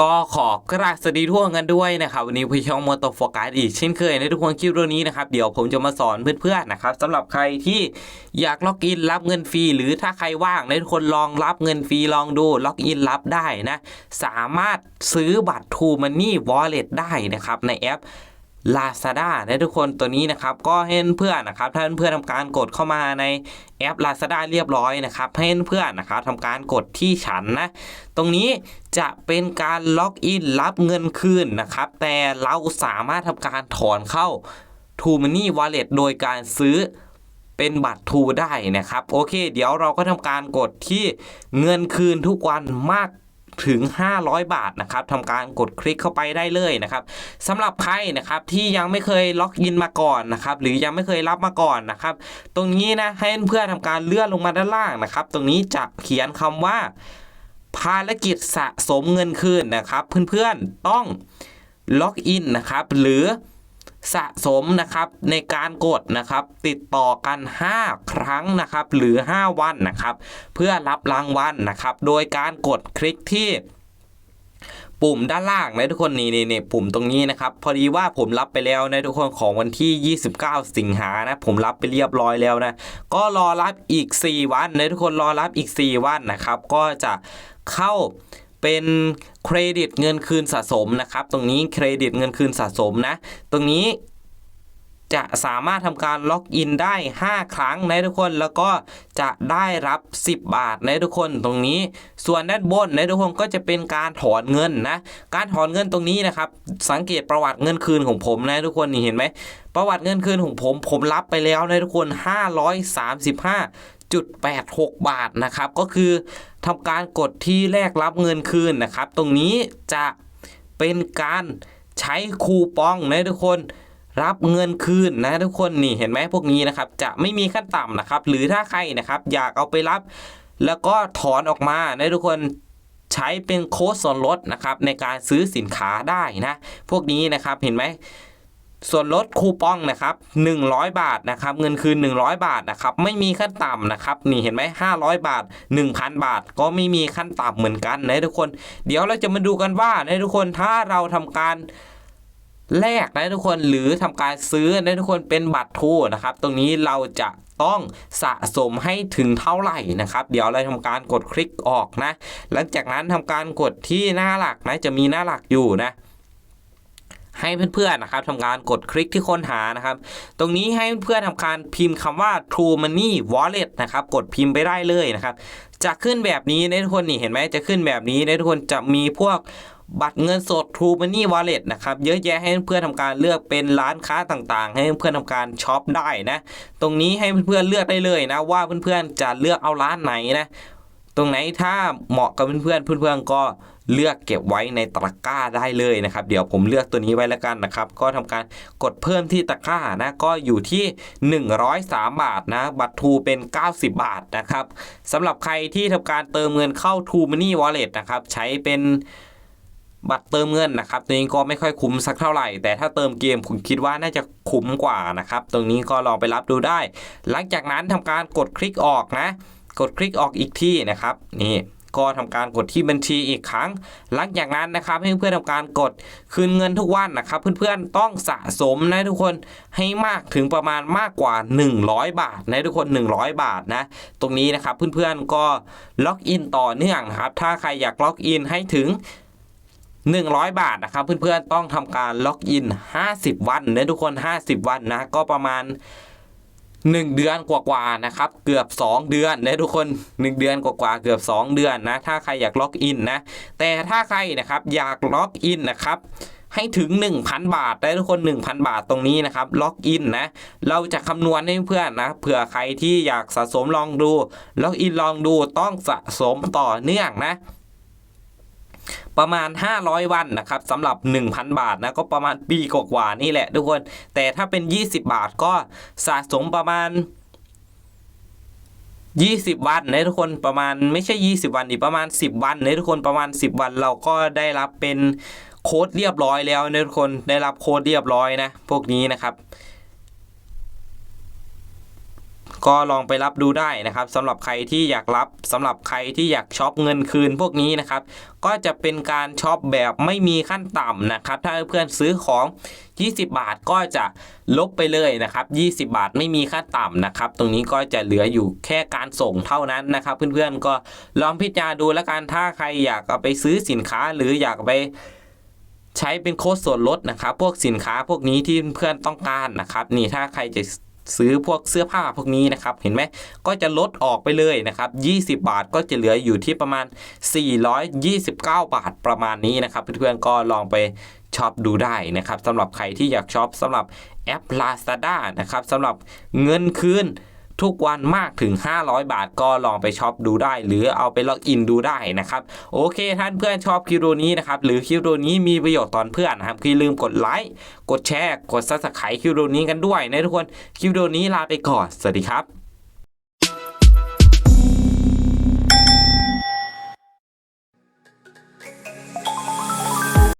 ก็ขอกราบสวัสดีทุกคนกันด้วยนะครับวันนี้พี่ช่องมอเตอร์โฟกัสอีกเช่นเคยในทุกคนคลิปเรื่องนี้นะครับเดี๋ยวผมจะมาสอนเพื่อนๆนะครับสำหรับใครที่อยากล็อกอินรับเงินฟรีหรือถ้าใครว่างในทุกคนลองรับเงินฟรีลองดูล็อกอินรับได้นะ สามารถซื้อบัตรทูมันนี่วอลเล็ตได้นะครับในแอป Lazada นะทุกคนตัวนี้นะครับก็ให้เพื่อนนะครับถ้าเพื่อนทำการกดเข้ามาในแอป Lazada เรียบร้อยนะครับให้เพื่อนนะครับทำการกดที่ฉันนะตรงนี้จะเป็นการล็อกอินรับเงินคืนนะครับแต่เราสามารถทำการถอนเข้า True Money Wallet โดยการซื้อเป็นบัตร True ได้นะครับ โอเค เดี๋ยวเราก็ทำการกดที่เงินคืนทุกวันมาก ถึง 500 บาทนะครับทำการกดคลิกเข้าไปได้เลยนะครับสำหรับใครนะครับที่ยังไม่เคยล็อกอินมาก่อนนะครับหรือยังไม่เคยรับมาก่อนนะครับตรงนี้นะให้เพื่อนทำการเลื่อนลงมาด้านล่างนะครับตรงนี้จะเขียนคำว่า ภารกิจสะสมเงินคืนนะครับ เพื่อนๆต้องล็อกอินนะครับหรือ สะสมนะครับในการกดนะครับติดต่อกัน 5 ครั้งนะครับหรือ 5 วันนะครับเพื่อรับรางวัลนะครับ โดยการกดคลิกที่ปุ่มด้านล่างนะทุกคนนี่นี่นี่ปุ่มตรงนี้นะครับ พอดีว่าผมรับไปแล้วนะทุกคนของวันที่ 29 สิงหานะ ผมรับไปเรียบร้อยแล้วนะ ก็รอรับอีก 4 วันนะทุกคนรอรับอีก 4 วันนะครับ ก็จะเข้า เป็นเครดิตเงินคืนสะสมนะครับ ตรงนี้เครดิตเงินคืนสะสมนะ ตรงนี้จะสามารถทำการล็อกอินได้ 5 ครั้งนะทุกคนแล้วก็จะได้รับ 10 บาทนะทุกคนตรงนี้ ส่วนด้านบนนะทุกคนก็จะเป็นการถอนเงินนะ การถอนเงินตรงนี้นะครับ สังเกตประวัติเงินคืนของผมนะทุกคนนี่เห็นไหมประวัติเงินคืนของผมผมรับไปแล้วนะทุกคน 535 จุด86 บาทนะครับ ก็คือทำการกดที่แรกรับเงินคืนนะครับ ตรงนี้จะเป็นการใช้คูปองนะทุกคนรับเงินคืนนะทุกคนนี่เห็นไหมพวกนี้นะครับ จะไม่มีขั้นต่ำนะครับ หรือถ้าใครนะครับ อยากเอาไปรับ แล้วก็ถอนออกมานะทุกคนใช้เป็นโค้ดส่วนลดนะครับ ในการซื้อสินค้าได้นะ พวกนี้นะครับเห็นไหม ส่วนลดคูปองนะครับ100 บาทนะครับเงินคืน 100 บาทนะครับไม่มีขั้นต่ำนะครับนี่เห็นไหม500 บาท 1,000 บาท ก็ไม่มีขั้นต่ำเหมือนกันนะทุกคน เดี๋ยวเราจะมาดูกันว่านะทุกคนถ้าเราทำการแลกนะทุกคนหรือทำการซื้อนะทุกคนเป็นบัตรทูนะครับตรงนี้เราจะต้องสะสมให้ถึงเท่าไหร่นะครับ เดี๋ยวเราทำการกดคลิกออกนะ หลังจากนั้นทำการกดที่หน้าหลักนะจะมีหน้าหลักอยู่นะ ให้เพื่อนๆนะครับทำการกดคลิกที่ค้นหานะครับ ตรงนี้ให้เพื่อนๆทำการพิมพ์คำว่า True Money Wallet นะครับกดพิมพ์ไปได้เลยนะครับจะขึ้นแบบนี้นทุกคนนี่เห็นไหมจะขึ้นแบบนี้นทุกคนจะมีพวกบัตรเงินสด True Money Wallet นะครับเยอะแยะให้เพื่อนๆทำการเลือกเป็นร้านค้าต่างๆ ให้เพื่อนๆทำการช็อปได้นะ ตรงนี้ให้เพื่อนๆเลือกได้เลยนะว่าเพื่อนๆจะเลือกเอาร้านไหนนะ ตรงไหนถ้าเหมาะกับเพื่อนๆเพื่อนๆก็เลือกเก็บไว้ในตะกร้าได้เลยนะครับ เดี๋ยวผมเลือกตัวนี้ไว้แล้วกันนะครับ ก็ทำการกดเพิ่มที่ตะกร้านะก็อยู่ที่ 103 บาทนะ บัตรทูเป็น 90 บาทนะครับสำหรับใครที่ทำการเติมเงินเข้า True Money Wallet นะครับใช้เป็นบัตรเติมเงินนะครับตัวนี้ก็ไม่ค่อยคุ้มสักเท่าไหร่ แต่ถ้าเติมเกมผมคิดว่าน่าจะคุ้มกว่านะครับ ตรงนี้ก็ลองไปรับดูได้ หลังจากนั้นทำการกดคลิกออกนะ กดคลิกออกอีกที่นะครับนี่ก็ทำการกดที่บัญชีอีกครั้ง หลังจากนั้นนะครับ ให้เพื่อนๆทำการกดคืนเงินทุกวันนะครับ เพื่อนๆต้องสะสมนะทุกคนให้มากถึงประมาณมากกว่า 100 บาทนะทุกคน 100 บาทนะตรงนี้นะครับเพื่อนๆก็ล็อกอินต่อเนื่องครับ ถ้าใครอยากล็อกอินให้ถึง 100 บาทนะครับ เพื่อนๆต้องทำการล็อกอิน 50 วันนะทุกคน 50 วันนะก็ประมาณ 1 เดือนกว่าๆนะครับเกือบ 2 เดือนนะทุกคน 1 เดือนกว่าๆเกือบ 2 เดือนนะถ้าใครอยากล็อกอินนะแต่ถ้าใครนะครับอยากล็อกอินนะครับให้ถึง 1,000 บาทได้ทุกคน 1,000 บาทตรงนี้นะครับล็อกอินนะเราจะคำนวณให้เพื่อนนะเผื่อใครที่อยากสะสมลองดูล็อกอินลองดูต้องสะสมต่อเนื่องนะ ประมาณ 500 วันนะครับสำหรับ 1,000 บาทนะก็ประมาณปีกว่าๆนี่แหละทุกคน แต่ถ้าเป็น 20 บาทก็สะสมประมาณ20 วันนะทุกคนประมาณไม่ใช่ 20 วันดิประมาณ 10 วันนะทุกคนประมาณ 10 วันเราก็ได้รับเป็นโค้ดเรียบร้อยแล้วนะทุกคนได้รับโค้ดเรียบร้อยนะ พวกนี้นะครับ ก็ลองไปรับดูได้นะครับสำหรับใครที่อยากรับสำหรับใครที่อยากช็อปเงินคืนพวกนี้นะครับ ก็จะเป็นการช็อปแบบไม่มีขั้นต่ำนะครับ ถ้าเพื่อนซื้อของ 20 บาทก็จะลบไปเลยนะครับ 20 บาทไม่มีขั้นต่ำนะครับ ตรงนี้ก็จะเหลืออยู่แค่การส่งเท่านั้นนะครับ เพื่อนๆก็ลองพิจารณาดูแล้วกันถ้าใครอยากเอาไปซื้อสินค้าหรืออยากไปใช้เป็นโค้ดส่วนลดนะครับ พวกสินค้าพวกนี้ที่เพื่อนต้องการนะครับ นี่ถ้าใครจะ ซื้อพวกเสื้อผ้าพวกนี้นะครับเห็นไหมก็จะลดออกไปเลยนะครับ 20 บาทก็จะเหลืออยู่ที่ประมาณ 429 บาทประมาณนี้นะครับเพื่อนๆก็ลองไปช็อปดูได้นะครับสำหรับใครที่อยากช็อปสำหรับแอป Lazada นะครับสำหรับเงินคืน ทุกวันมากถึง 500 บาทก็ลองไปช็อปดูได้ หรือเอาไปล็อกอินดูได้นะครับ โอเคท่านเพื่อนชอบคลิปวิดีโอนี้นะครับ หรือคลิปวิดีโอนี้มีประโยชน์ตอนเพื่อนนะครับคือลืมกดไลค์กดแชร์ กดซับสไครต์คลิปวิดีโอนี้กันด้วยนะทุกคนคลิปวิดีโอนี้ลาไปก่อนสวัสดีครับ